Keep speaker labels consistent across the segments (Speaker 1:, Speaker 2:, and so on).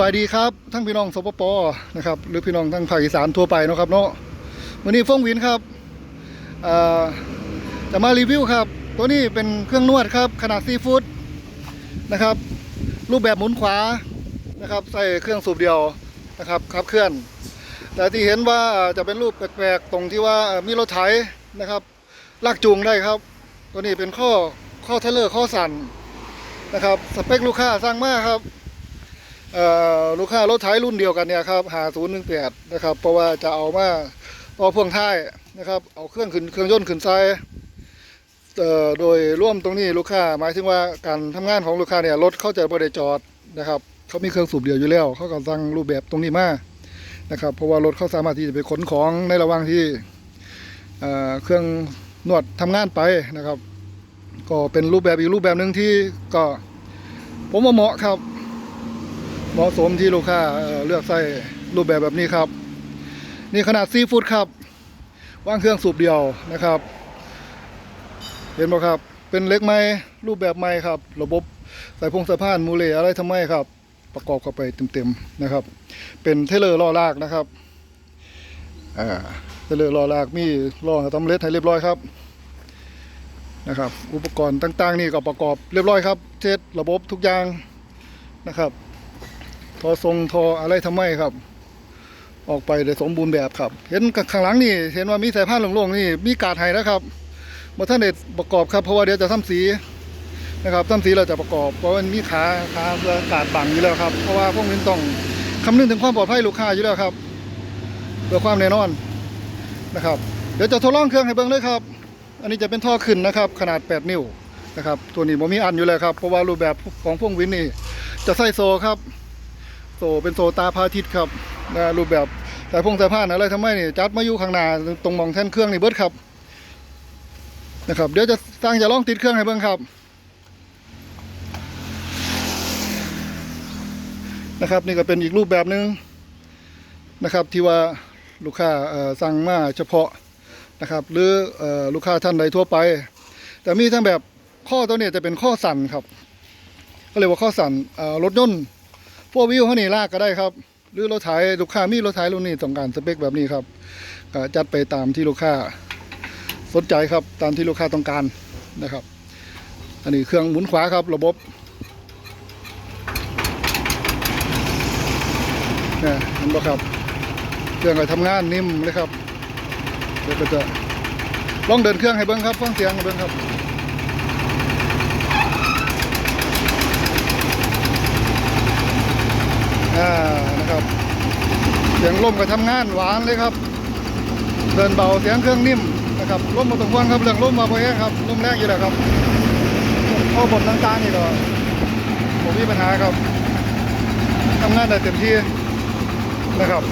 Speaker 1: บายดีครับทั้งพี่น้องสปปนะครับหรือพี่น้องทั้งภาคอีสานทั่วไปนะครับเนาะวันนี้ฟงวินครับเอ่อจะมารีวิวครับ ตัวนี้เป็นเครื่องนวดครับขนาดซีฟู้ดนะครับ รูปแบบหมุนขวานะครับ ใส่เครื่องสูบเดียวนะครับขับเคลื่อน แต่ที่เห็นว่าจะเป็นรูปแปลกๆตรงที่ว่ามีรถไถนะครับลากจูงได้ครับ ตัวนี้เป็นข้อข้อเทเลอร์ข้อสั่นนะครับ สเปคลูกค้าสร้างมากครับ ลูกค้ารถไถรุ่นเดียวกันเนี่ยครับหาศูนย์หนึ่งแปดนะครับ เพราะว่าจะเอามาต่อพ่วงท้ายนะครับ เอาเครื่องขึ้นเครื่องยนต์ขึ้นไซเอ่อโดยร่วมตรงนี้ลูกค้าหมายถึงว่าการทำงานของลูกค้าเนี่ยรถเข้าจะบริจอดนะครับเขามีเครื่องสูบเดียวอยู่แล้วเขาก็สั่งรูปแบบตรงนี้มานะครับ เพราะว่ารถเขาสามารถที่จะไปขนของในระหว่างที่เเครื่องนวดทำงานไปนะครับ ก็เป็นรูปแบบอีกรูปแบบหนึ่งที่ก็ผมว่าเหมาะครับ เหมาะสมที่ลูกค้าเลือกใส่รูปแบบแบบนี้ครับ นี่ขนาดซีฟู้ดครับว่างเครื่องสูบเดียวนะครับ เห็นไหมครับ เป็นเล็กไม้รูปแบบไม้ครับ ระบบใส่พงสะพานมูเลอะไรทำไมครับ ประกอบเข้าไปเต็มๆนะครับ เป็นเทเลอร์ล้อลากนะครับอ่าเทเลอร์ล้อลากมีล้อตำเล็ดให้เรียบร้อยครับนะครับ อุปกรณ์ต่างๆ นี่ก็ประกอบเรียบร้อยครับเช็ดระบบทุกอย่างนะครับ ทอทรงทออะไรทำไมครับ ออกไปได้สมบูรณ์แบบครับ เห็นข้างหลังนี่ เห็นว่ามีสายพานโล่งๆนี่มีกาดให้นะครับมาท่านเด็ดประกอบครับเพราะว่าเดี๋ยวจะทำสีนะครับทำสีเราจะประกอบเพราะว่ามันมีขาขาเพื่อการบังอยู่แล้วครับ เพราะว่าพวกนี้ต้องคำนึงถึงความปลอดภัยลูกค้าอยู่แล้วครับเพื่อความแน่นอนนะครับ เดี๋ยวจะทดลองเครื่องให้เบิ่งเลยครับ อันนี้จะเป็นท่อขึ้นนะครับ ขนาด 8 นิ้วนะครับ ตัวนี้ผมมีอันอยู่แล้วครับ เพราะว่ารูปแบบของพวกวินนี่จะใส่โซครับ โซเป็นโซตาพาทิตครับนะรูปแบบสายพงสายพานอะไรทำไมนี่จัดมาอยู่ข้างหน้าตรงมองแท่นเครื่องนี่เบิดครับนะครับ เดี๋ยวจะสร้างจะลองติดเครื่องให้เบิ่งครับนะครับนี่ก็เป็นอีกรูปแบบหนึ่งนะครับที่ว่าลูกค้าสั่งมาเฉพาะนะครับ หรืออลูกค้าท่านใดทั่วไป แต่มีทั้งแบบข้อตัวเนี้จะเป็นข้อสั่นครับก็เรียกว่าข้อสั่นรถยนต์ พวกวิวเขานี่ลากก็ได้ครับ หรือรถไถลูกค้ามีรถไถรุ่นนี้ต้องการสเปคแบบนี้ครับก็จัดไปตามที่ลูกค้าสนใจครับตามที่ลูกค้าต้องการนะครับ อันนี้เครื่องหมุนขวาครับ ระบบเนี่ยเห็นบ่ครับ เครื่องก็ทำงานนิ่มเลยครับเดี๋ยวก็จะลองเดินเครื่องให้เบิ้งครับฟังเสียงให้เบิ้งครับ อ่านะครับเสียง ลมก็ทำงานหวานเลยครับ เดินเบาเสียงเครื่องนิ่มนะครับลมมาตรงควงครับเรื่องลมมาพอแห้งครับลมแรงอยู่แล้วครับข้อบทต่างๆนี่ก็ผมมีปัญหาครับทำงานได้เต็มที่นะครับ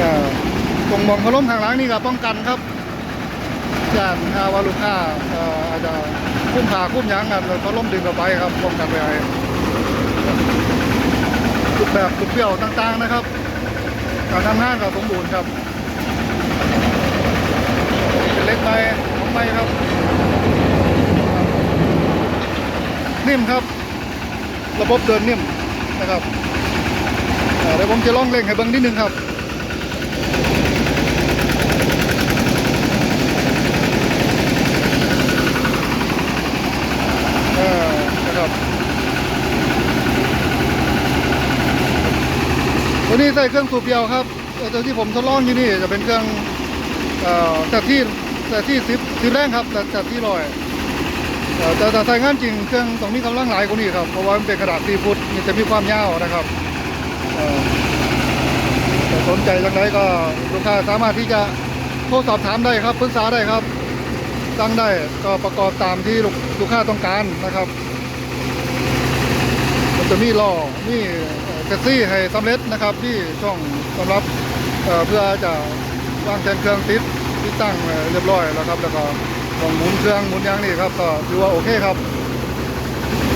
Speaker 1: อ่าตรงมองพัดลมทางหลังนี่ก็ป้องกันครับย่านถ้าวาลูกค้าอ่ออาจจะคุ้มขาคุ้มยังกันแล้มดึงเข้าไปครับป้องกันไว้ให้รู ปแบบรูปเปรี้ยวต่างๆนะครับการทำงานกับสมบูรณ์ครับเป็นเล็กไปของไปครับ นิ่มครับ ระบบเดินนิ่มนะครับเดี๋ยวผมจะลองเร่งให้เบิ้งนิดนึงครับอ่านะครับ ตัวนี้ใส่เครื่องสูบเดียวครับเอ่อตัวที่ผมทดลองอยู่นี่จะเป็นเครื่องเอ่อแต่ที่แต่ที่สิบสิบแรงครับแต่แต่ที่ลอยแต่แต่ใส่งานจริงเครื่องต้องมีกำลังหลายกว่านี้ครับเพราะว่ามันเป็นกระดาษซีฟุตมันจะมีความยาวนะครับแต่สนใจจังไรก็ลูกค้าสามารถที่จะโทรสอบถามได้ครับปรึกษาได้ครับสั่งได้ก็ประกอบตามที่ลูกลูกค้าต้องการนะครับ มันจะมีล้อมี แท็กซี่ให้สำเร็จนะครับที่ช่องสำหรับเเพื่อจะวางแทนเครื่องติดติดตั้งเรียบร้อยแล้วครับ แล้วก็ต้องหมุนเครื่องหมุนยางนี่ครับก็ถือว่าโอเคครับ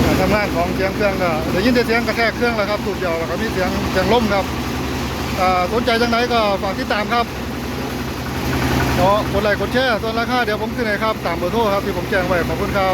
Speaker 1: การทำงานของเสียงเครื่องก็ได้ยินแต่เสียงกระแทกเครื่องแล้วครับสูบเดียวแล้วก็มีเสียงเสียงลมครับสนใจจังไหนก็ฝากติดตามครับขอกดไลค์กดแชร์ส่วนราคาเดี๋ยวผมขึ้นให้ครับ ตามเบอร์โทรครับที่ผมแจ้งไว้ขอบคุณครับ